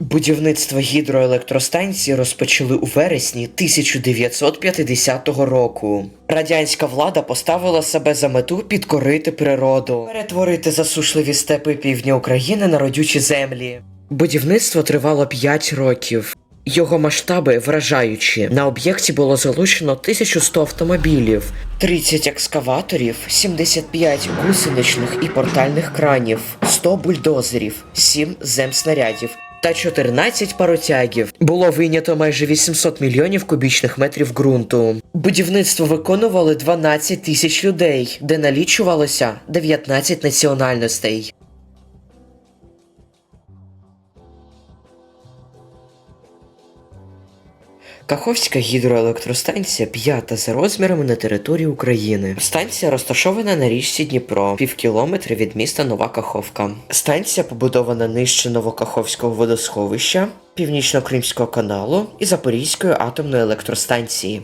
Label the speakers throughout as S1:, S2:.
S1: Будівництво гідроелектростанції розпочали у вересні 1950 року. Радянська влада поставила себе за мету підкорити природу, перетворити засушливі степи півдня України на родючі землі. Будівництво тривало 5 років. Його масштаби вражаючі. На об'єкті було залучено 1100 автомобілів, 30 екскаваторів, 75 гусеничних і портальних кранів, 100 бульдозерів, 7 земснарядів та 14 паротягів. Було вийнято майже 800 мільйонів кубічних метрів ґрунту. Будівництво виконували 12 тисяч людей, де налічувалося 19 національностей. Каховська гідроелектростанція п'ята за розмірами на території України. Станція розташована на річці Дніпро, пів кілометра від міста Нова Каховка. Станція побудована нижче Новокаховського водосховища, Північно-Кримського каналу і Запорізької атомної електростанції.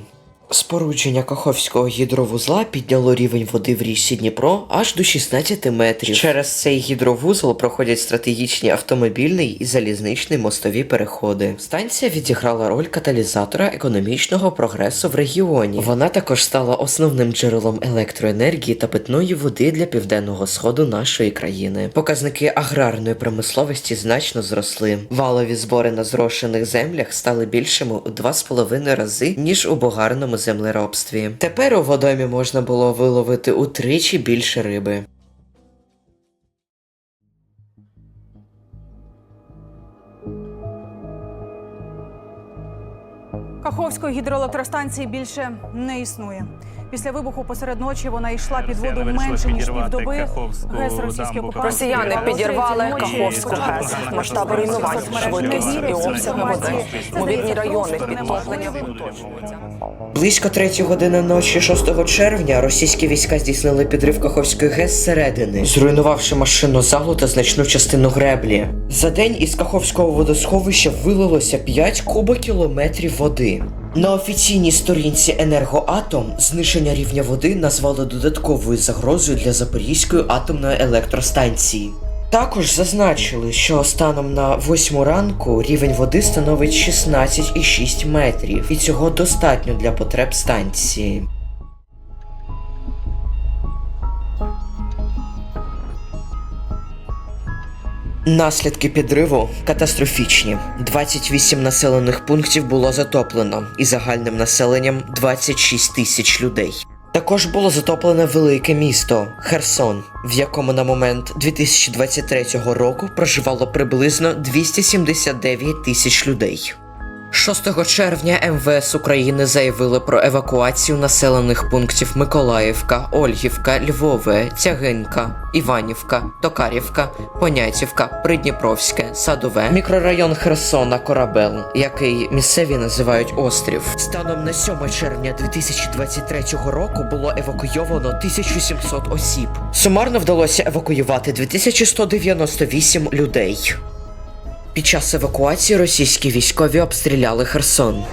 S1: Спорудження Каховського гідровузла підняло рівень води в річці Дніпро аж до 16 метрів. Через цей гідровузол проходять стратегічні автомобільний і залізничний мостові переходи. Станція відіграла роль каталізатора економічного прогресу в регіоні. Вона також стала основним джерелом електроенергії та питної води для південного сходу нашої країни. Показники аграрної промисловості значно зросли. Валові збори на зрошених землях стали більшими у 2,5 рази ніж у богарному землеробстві. Тепер у водоймі можна було виловити утричі більше риби.
S2: Каховської гідроелектростанції більше не існує. Після вибуху посеред ночі вона йшла під воду менше ніж півдоби. ГЕС російські окупанти
S3: Росіяни
S2: підірвали.
S3: Каховську ГЕС. Масштаби руйнувань, швидкість і обсяги води. Ймовірні райони підтоплення уточнюються.
S1: Близько 3 години ночі 6 червня російські війська здійснили підрив Каховської ГЕС зсередини, зруйнувавши машинну залу та значну частину греблі. За день із Каховського водосховища вилилося 5 кубокілометрів води. На офіційній сторінці Енергоатом зниження рівня води назвали додатковою загрозою для Запорізької атомної електростанції. Також зазначили, що станом на 8 ранку рівень води становить 16,6 метрів, і цього достатньо для потреб станції. Наслідки підриву катастрофічні. 28 населених пунктів було затоплено, і загальним населенням 26 тисяч людей. Також було затоплене велике місто Херсон, в якому на момент 2023 року проживало приблизно 279 тисяч людей. 6 червня МВС України заявили про евакуацію населених пунктів Миколаївка, Ольгівка, Львове, Тягинка, Іванівка, Токарівка, Понятівка, Придніпровське, Садове, мікрорайон Херсона, Корабел, який місцеві називають острів. Станом на 7 червня 2023 року було евакуйовано 1700 осіб. Сумарно вдалося евакуювати 2198 людей. Під час евакуації російські військові обстріляли Херсон.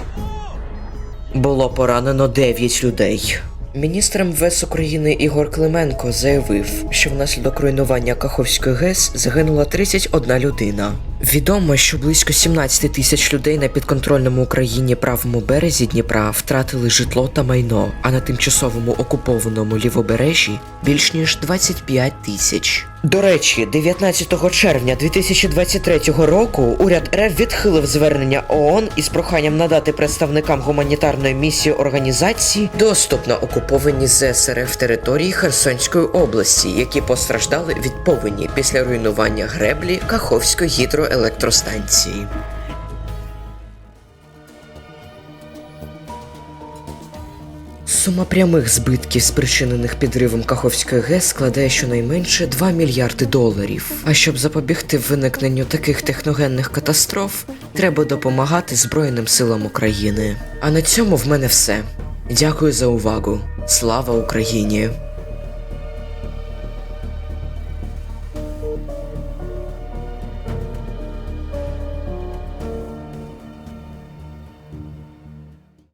S1: Було поранено 9 людей. Міністр МВС України Ігор Клименко заявив, що внаслідок руйнування Каховської ГЕС загинула 31 людина. Відомо, що близько 17 тисяч людей на підконтрольному Україні правому березі Дніпра втратили житло та майно, а на тимчасовому окупованому лівобережжі більш ніж 25 тисяч. До речі, 19 червня 2023 року уряд РФ відхилив звернення ООН із проханням надати представникам гуманітарної місії організації доступ на окуповані ЗСРФ території Херсонської області, які постраждали від повені після руйнування греблі Каховської Електростанції. Сума прямих збитків, спричинених підривом Каховської ГЕС, складає щонайменше 2 мільярди доларів. А щоб запобігти виникненню таких техногенних катастроф, треба допомагати Збройним силам України. А на цьому в мене все. Дякую за увагу. Слава Україні!